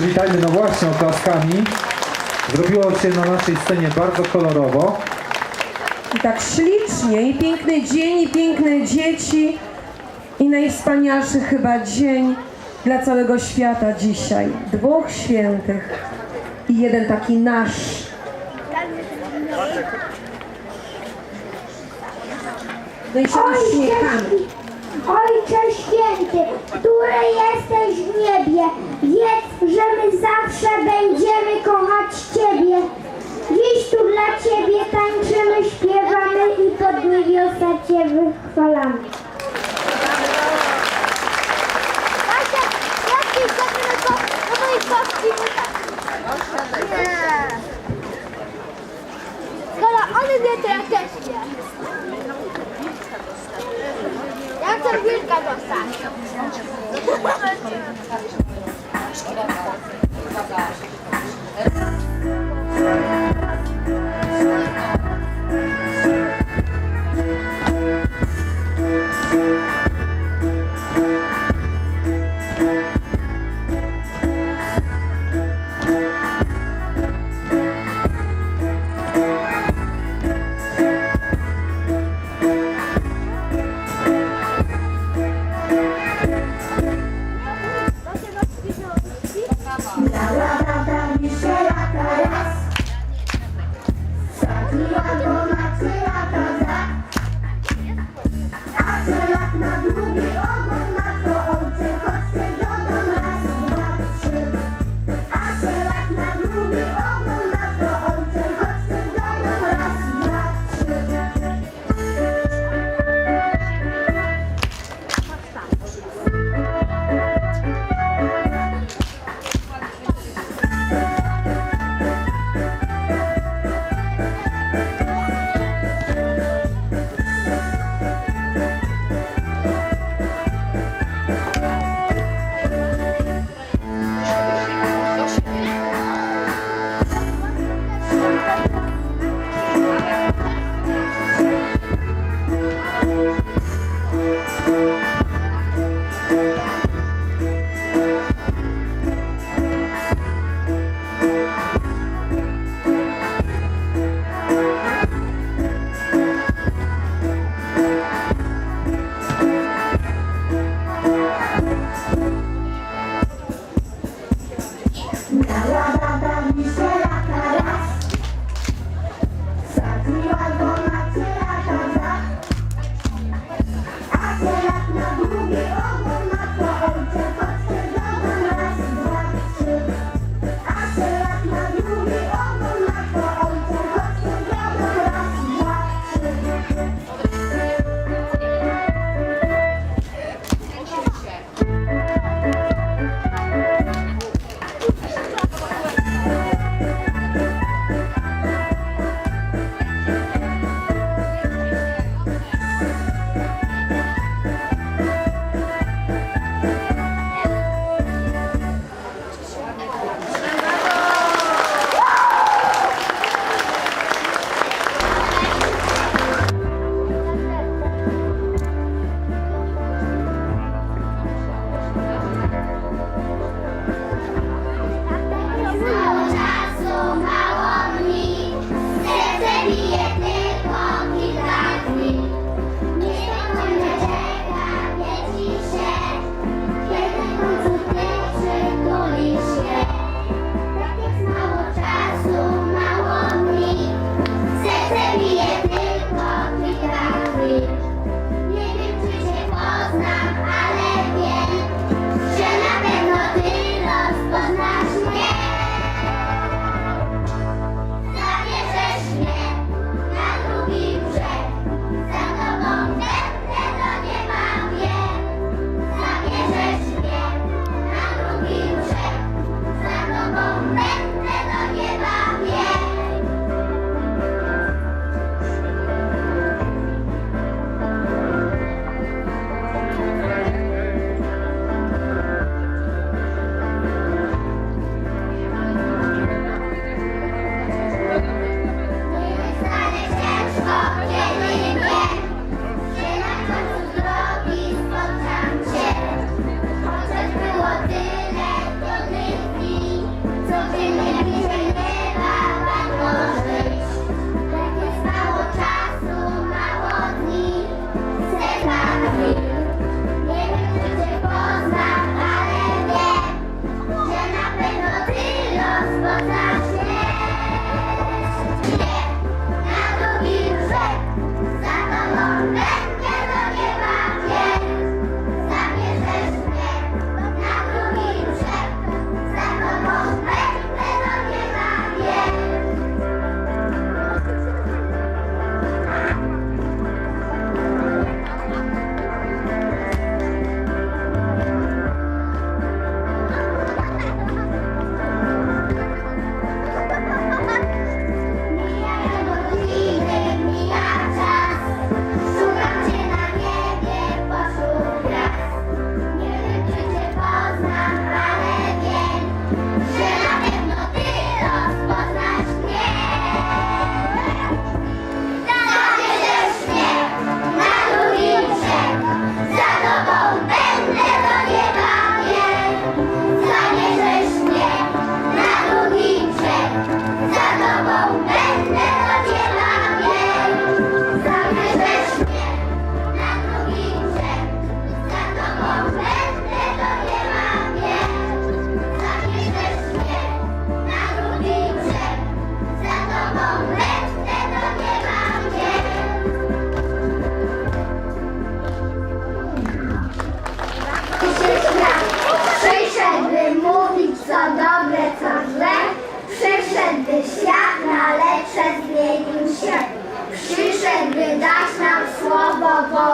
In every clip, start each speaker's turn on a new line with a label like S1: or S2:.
S1: Przywitajmy no właśnie oklaskami. Zrobiło się na naszej scenie bardzo kolorowo.
S2: I tak ślicznie, i piękny dzień, i piękne dzieci, i najwspanialszy chyba dzień dla całego świata dzisiaj. Dwóch świętych i jeden taki nasz. No i się uśmiechamy.
S3: Ojcze Święty, który jesteś w niebie, wiedz, że my zawsze będziemy kochać Ciebie. Dziś tu dla Ciebie tańczymy, śpiewamy i pod niebiosa Cię wychwalamy. Kasia, jak idziemy do, mojej babci? Nie. Skoro one wie, to ja też wiem. Ona cyra to za, a cyra na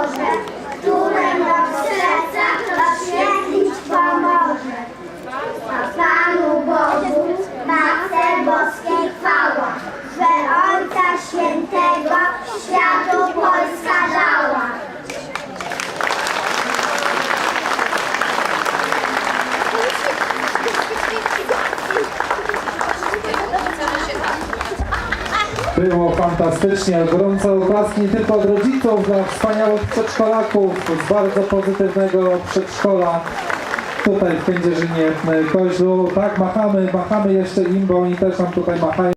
S3: Boże, które nam serca rozświetlić pomoże. A Panu Bogu, Matce Boskiej chwała, że Ojca Świętego światu Polska dała.
S1: Było fantastycznie, gorące oklaski nie tylko od rodziców, dla wspaniałych przedszkolaków z bardzo pozytywnego przedszkola. Tutaj w Kędzierzynie Koźlu. Tak, machamy, machamy jeszcze im, bo oni też nam tutaj machają.